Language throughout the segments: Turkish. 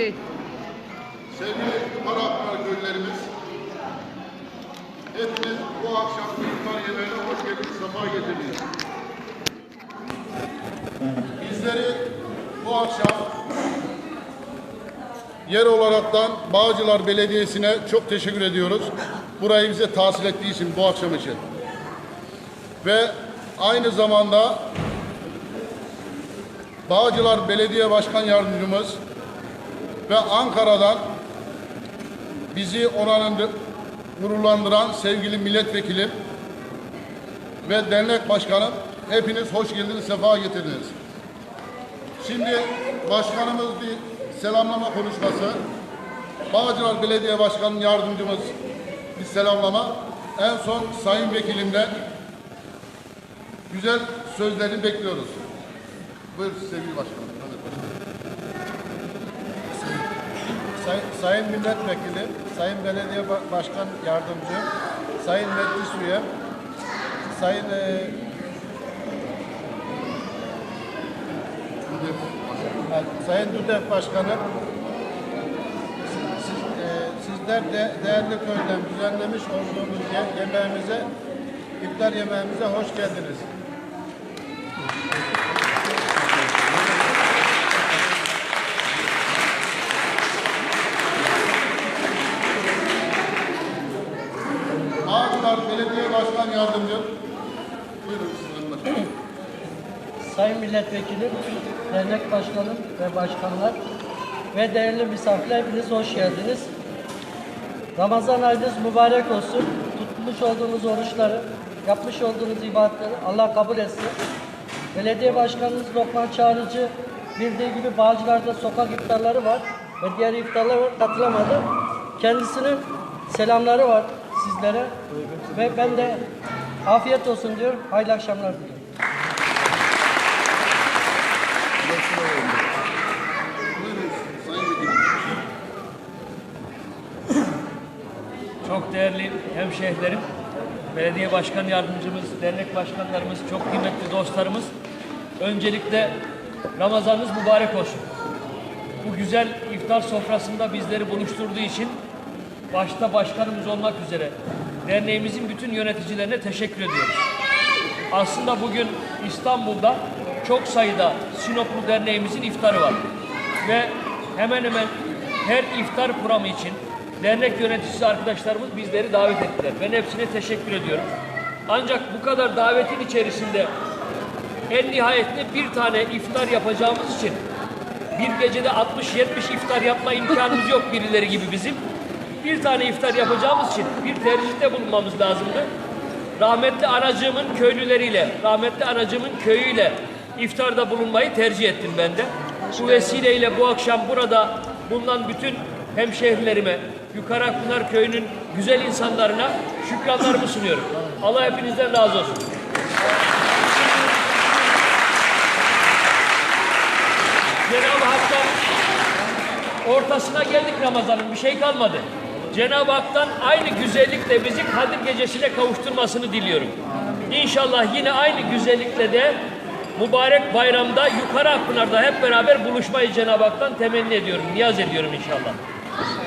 Okey. Sevgili Araplar köylerimiz, hepiniz bu akşam iftar yemeğine hoş geldiniz, sefa getirdiniz. Bizleri bu akşam yer olaraktan Bağcılar Belediyesi'ne çok teşekkür ediyoruz. Burayı bize tahsil ettiği için bu akşam için. Ve aynı zamanda Bağcılar Belediye Başkan Yardımcımız ve Ankara'dan bizi onanındı, gururlandıran sevgili milletvekilim ve dernek başkanım hepiniz hoş geldiniz, sefa getirdiniz. Şimdi başkanımız bir selamlama konuşması. Bağcılar Belediye Başkanı Yardımcımız bir selamlama. En son Sayın Vekilimden güzel sözlerini bekliyoruz. Buyur sevgili başkanım. Say- Sayın Milletvekili, Sayın Belediye Ba- Başkan Yardımcı, Sayın Meclis Üye, Sayın e, ha, Sayın DÜDEF Başkanı, siz, e, sizler de değerli köyden düzenlemiş olduğumuz ye- yemeğimize, iftar yemeğimize hoş geldiniz. Başkan Yardımcı. Sayın Başkanım. Sayın dernek başkanım ve başkanlar ve değerli misafirler hepiniz hoş geldiniz. Ramazan ayınız mübarek olsun. Tutmuş olduğunuz oruçları, yapmış olduğunuz ibadetleri Allah kabul etsin. Belediye başkanımız Lokman Çağrıcı bildiği gibi Bağcılar'da sokak iftarları var ve diğer iftarlar katılamadı. Kendisinin selamları var sizlere ve ben de afiyet olsun diyorum. Hayırlı akşamlar diliyorum. Çok değerli hemşehrilerim, belediye başkan yardımcımız, dernek başkanlarımız, çok kıymetli dostlarımız. Öncelikle Ramazanınız mübarek olsun. Bu güzel iftar sofrasında bizleri buluşturduğu için başta başkanımız olmak üzere derneğimizin bütün yöneticilerine teşekkür ediyoruz. Aslında bugün İstanbul'da çok sayıda Sinoplu derneğimizin iftarı var. Ve hemen hemen her iftar programı için dernek yöneticisi arkadaşlarımız bizleri davet ettiler. Ben hepsine teşekkür ediyorum. Ancak bu kadar davetin içerisinde en nihayetinde bir tane iftar yapacağımız için bir gecede 60-70 iftar yapma imkanımız yok birileri gibi bizim. Bir tane iftar yapacağımız için bir tercihte bulunmamız lazımdı. Rahmetli anacığımın köylüleriyle, rahmetli anacığımın köyüyle iftarda bulunmayı tercih ettim ben de. Bu vesileyle bu akşam burada bulunan bütün hemşehrilerime, Yukarı Akpınar Köyü'nün güzel insanlarına şükranlarımı sunuyorum. Allah hepinizden razı olsun. Cenab-ı Hak'tan ortasına geldik Ramazan'ın bir şey kalmadı. Cenab-ı Hak'tan aynı güzellikle bizi Kadir Gecesi'ne kavuşturmasını diliyorum. İnşallah yine aynı güzellikle de mübarek bayramda Yukarı Akpınar'da hep beraber buluşmayı Cenab-ı Hak'tan temenni ediyorum, niyaz ediyorum inşallah.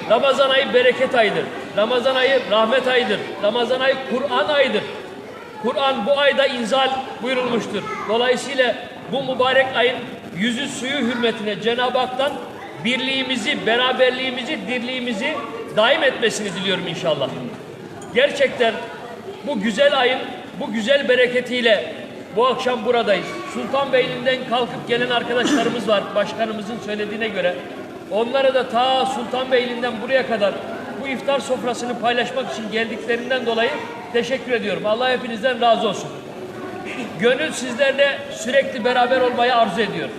Ramazan ayı bereket ayıdır. Ramazan ayı rahmet ayıdır. Ramazan ayı Kur'an ayıdır. Kur'an bu ayda inzal buyurulmuştur. Dolayısıyla bu mübarek ayın yüzü suyu hürmetine Cenab-ı Hak'tan birliğimizi, beraberliğimizi, dirliğimizi daim etmesini diliyorum inşallah. Gerçekten bu güzel ayın, bu güzel bereketiyle bu akşam buradayız. Sultanbeyli'nden kalkıp gelen arkadaşlarımız var başkanımızın söylediğine göre. Onlara da ta Sultanbeyli'nden buraya kadar bu iftar sofrasını paylaşmak için geldiklerinden dolayı teşekkür ediyorum. Allah hepinizden razı olsun. Gönül sizlerle sürekli beraber olmayı arzu ediyor.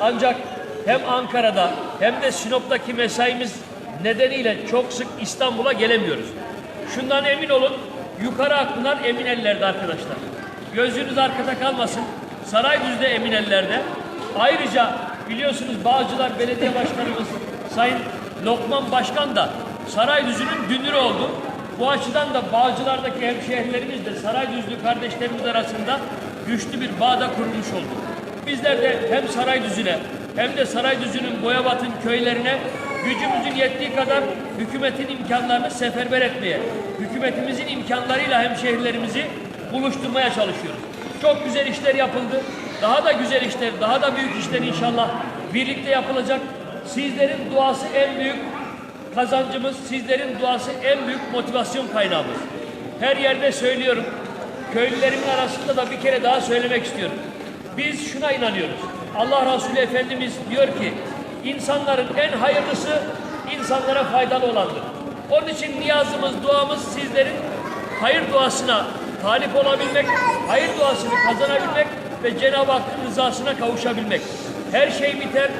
Ancak hem Ankara'da hem de Sinop'taki mesaimiz nedeniyle çok sık İstanbul'a gelemiyoruz. Şundan emin olun, yukarı Akpınar emin ellerde arkadaşlar. Gözünüz arkada kalmasın. Saraydüz'de emin ellerde. Ayrıca biliyorsunuz Bağcılar Belediye Başkanımız Sayın Lokman Başkan da Saraydüzü'nün dünürü oldu. Bu açıdan da Bağcılar'daki hemşehrilerimiz de Saraydüzlü kardeşlerimiz arasında güçlü bir bağda kurulmuş oldu. Bizler de hem Saraydüzü'ne hem de Saraydüzü'nün Boyabat'ın köylerine gücümüzün yettiği kadar hükümetin imkanlarını seferber etmeye, hükümetimizin imkanlarıyla hemşehrilerimizi buluşturmaya çalışıyoruz. Çok güzel işler yapıldı. Daha da güzel işler, daha da büyük işler inşallah birlikte yapılacak. Sizlerin duası en büyük kazancımız, sizlerin duası en büyük motivasyon kaynağımız. Her yerde söylüyorum. Köylülerimin arasında da bir kere daha söylemek istiyorum. Biz şuna inanıyoruz. Allah Resulü Efendimiz diyor ki insanların en hayırlısı insanlara faydalı olandır. Onun için niyazımız, duamız sizlerin hayır duasına talip olabilmek, hayır duasını kazanabilmek ve Cenab-ı Hakk'ın rızasına kavuşabilmek. Her şey biter,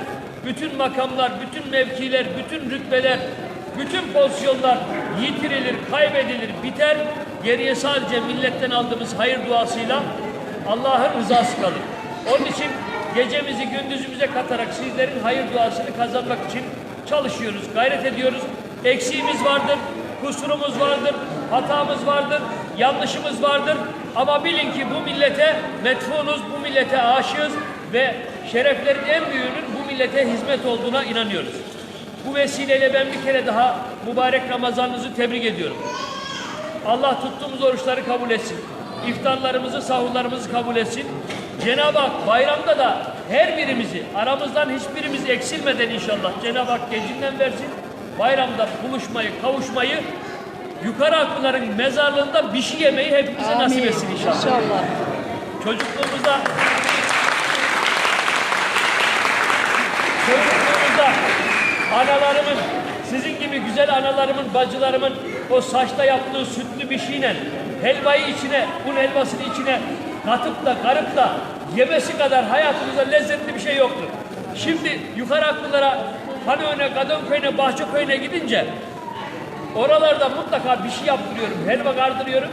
bütün makamlar, bütün mevkiler, bütün rütbeler, bütün pozisyonlar yitirilir, kaybedilir, biter. Geriye sadece milletten aldığımız hayır duasıyla Allah'ın rızası kalır. Onun için gecemizi gündüzümüze katarak sizlerin hayır duasını kazanmak için çalışıyoruz, gayret ediyoruz. Eksiğimiz vardır, kusurumuz vardır, hatamız vardır, yanlışımız vardır. Ama bilin ki bu millete metfunuz, bu millete aşığız ve şereflerin en büyüğünün bu millete hizmet olduğuna inanıyoruz. Bu vesileyle ben bir kere daha mübarek Ramazanınızı tebrik ediyorum. Allah tuttuğumuz oruçları kabul etsin. İftarlarımızı, sahurlarımızı kabul etsin. Cenab-ı Hak bayramda da her birimizi, aramızdan hiçbirimiz eksilmeden inşallah Cenab-ı Hak gecinden versin. Bayramda buluşmayı, kavuşmayı, yukarı aklıların mezarlığında bir şey yemeyi hepimize nasip etsin inşallah. İnşallah. Çocukluğumuzda çocukluğumuzda analarımın sizin gibi güzel analarımın, bacılarımın o saçta yaptığı sütlü bir şeyle helvayı içine, un helvasını içine karıp da yemesi kadar hayatımızda lezzetli bir şey yoktur. Şimdi yukarı aklılara Hanöne, Kadınköy'üne, Bahçeköy'üne gidince oralarda mutlaka bir şey yaptırıyorum, helva kardırıyorum.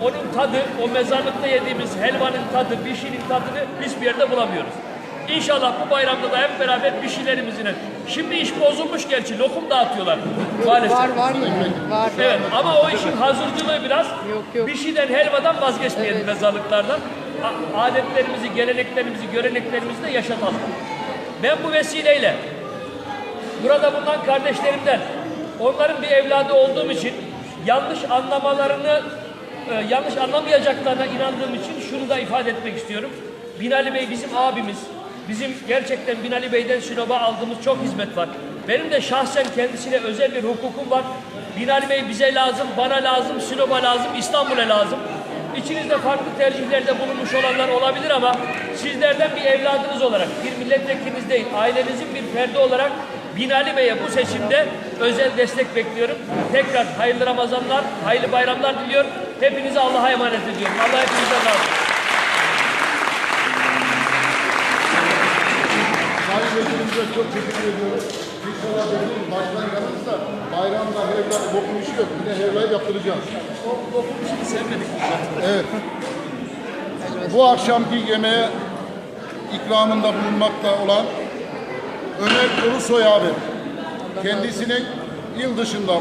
Onun tadı, o mezarlıkta yediğimiz helvanın tadı, bişinin tadını hiçbir yerde bulamıyoruz. İnşallah bu bayramda da hep beraber bişilerimizin. Şimdi iş bozulmuş gerçi, lokum dağıtıyorlar maalesef. Var var mı? Var. Evet ama o işin hazırcılığı biraz Yok, yok. bir şeyden helvadan vazgeçmeyelim mezarlıklardan. A- Adetlerimizi, geleneklerimizi, göreneklerimizi de yaşatalım. Ben bu vesileyle burada bulunan kardeşlerimden onların bir evladı olduğum için yanlış anlamalarını e, yanlış anlamayacaklarına inandığım için şunu da ifade etmek istiyorum. Binali Bey bizim abimiz. Bizim gerçekten Binali Bey'den Sinop'a aldığımız çok hizmet var. Benim de şahsen kendisine özel bir hukukum var. Binali Bey bize lazım, bana lazım, Sinop'a lazım, İstanbul'a lazım. İçinizde farklı tercihlerde bulunmuş olanlar olabilir ama sizlerden bir evladınız olarak, bir milletvekiliniz değil, ailenizin bir ferdi olarak Binali Bey'e bu seçimde özel destek bekliyorum. Tekrar hayırlı Ramazanlar, hayırlı bayramlar diliyorum. Hepinizi Allah'a emanet ediyorum. Allah hepinizden razı olsun. Vekilimize çok teşekkür ediyoruz. İnşallah dediğim başkan yanımızda bayramda helva bokum işi yok. Yine helvayı yaptıracağız. O okul işini sevmedik. Evet. Bu akşamki yemeğe ikramında bulunmakta olan Ömer Ulusoy abi. Kendisinin yıl dışında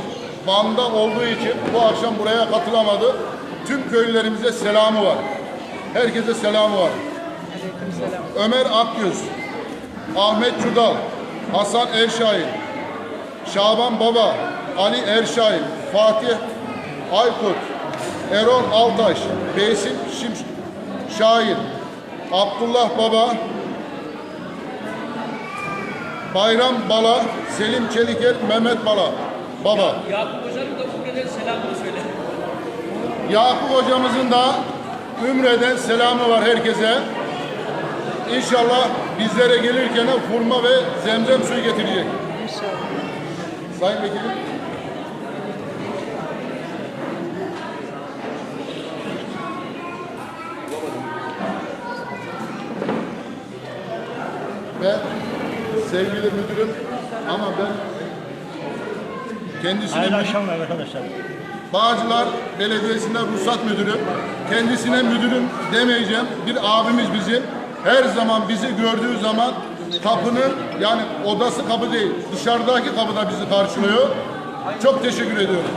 Van'da olduğu için bu akşam buraya katılamadı. Tüm köylülerimize selamı var. Herkese selamı var. Ömer Akgöz, Ahmet Çudal, Hasan Erşahin, Şaban Baba, Ali Erşahin, Fatih Aykut, Erol Altaş, Beysin Şim Şahin, Abdullah Baba, Bayram Bala, Selim Çeliker, Mehmet Bala. Baba. Yakup Hoca'nın da Umre'den selamını söyle. Yakup hocamızın da Ümre'den selamı var herkese. İnşallah bizlere gelirken hurma ve zemzem suyu getirecek. İnşallah. Sayın Vekilim. Ve sevgili müdürüm ama ben kendisine Hayırlı akşamlar arkadaşlar. Bağcılar Belediyesi'nde ruhsat müdürü. Kendisine müdürüm demeyeceğim. Bir abimiz bizim. Her zaman bizi gördüğü zaman kapının yani odası kapı değil dışarıdaki kapıda bizi karşılıyor. Çok teşekkür ediyorum.